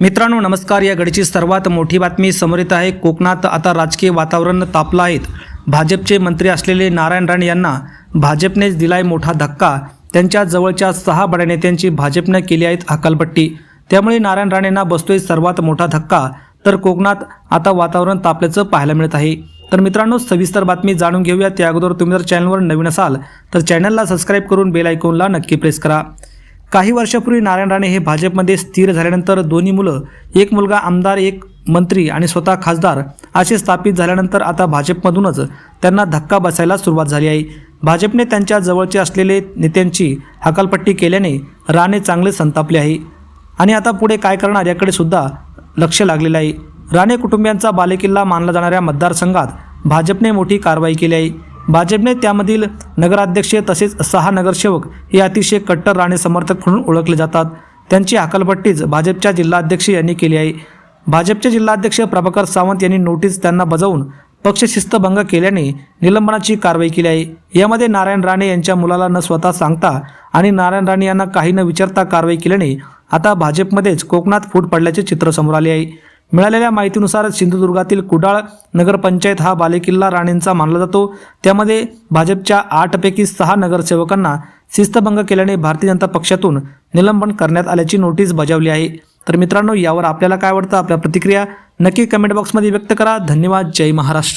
मित्रांनो नमस्कार. या घडीची सर्वात मोठी बातमी समोर येत आहे. कोकणात आता राजकीय वातावरण तापलं आहेत भाजपचे मंत्री असलेले नारायण राणे यांना भाजपनेच दिलाय मोठा धक्का. त्यांच्या जवळच्या सहा बड्या नेत्यांची भाजपनं केली आहेत हकालपट्टी. त्यामुळे नारायण राणेंना बसतोय सर्वात मोठा धक्का. तर कोकणात आता वातावरण तापल्याचं पाहायला मिळत आहे. तर मित्रांनो सविस्तर बातमी जाणून घेऊया. त्या अगोदर तुम्ही जर चॅनलवर नवीन असाल तर चॅनलला सबस्क्राईब करून बेल आयकॉनला नक्की प्रेस करा. काही वर्षापूर्वी नारायण राणे हे भाजपमध्ये स्थिर झाल्यानंतर दोन्ही मुलं एक मुलगा आमदार एक मंत्री आणि स्वतः खासदार असे स्थापित झाल्यानंतर आता भाजपमधूनच त्यांना धक्का बसायला सुरुवात झाली आहे. भाजपने त्यांच्या जवळचे असलेले नेत्यांची हकालपट्टी केल्याने राणे चांगले संतापले आहे. आणि आता पुढे काय करणार याकडे सुद्धा लक्ष लागलेलं आहे. राणे कुटुंबियांचा बालेकिल्ला मानला जाणाऱ्या मतदारसंघात भाजपने मोठी कारवाई केली आहे. भाजपने त्यामधील नगराध्यक्ष तसेच सहा नगरसेवक हे अतिशय कट्टर राणे समर्थक म्हणून ओळखले जातात. त्यांची हकालपट्टीच भाजपच्या जिल्हाध्यक्ष यांनी केली आहे. भाजपचे जिल्हाध्यक्ष प्रभाकर सावंत यांनी नोटीस त्यांना बजावून पक्षशिस्तभंग केल्याने निलंबनाची कारवाई केली आहे. यामध्ये नारायण राणे यांच्या मुलाला न स्वतः सांगता आणि नारायण राणे यांना काही न विचारता कारवाई केल्याने आता भाजपमध्येच कोकणात फूट पडल्याचे चित्र समोर आले आहे. मिळालेल्या माहितीनुसार सिंधुदुर्गातील कुडाळ नगरपंचायत हा बालेकिल्ला राणेंचा मानला जातो. त्यामध्ये भाजपच्या आठपैकी सहा नगरसेवकांना शिस्तभंग केल्याने भारतीय जनता पक्षातून निलंबन करण्यात आल्याची नोटीस बजावली आहे. तर मित्रांनो यावर आपल्याला काय वाटतं? आपल्या प्रतिक्रिया नक्की कमेंट बॉक्समध्ये व्यक्त करा. धन्यवाद. जय महाराष्ट्र.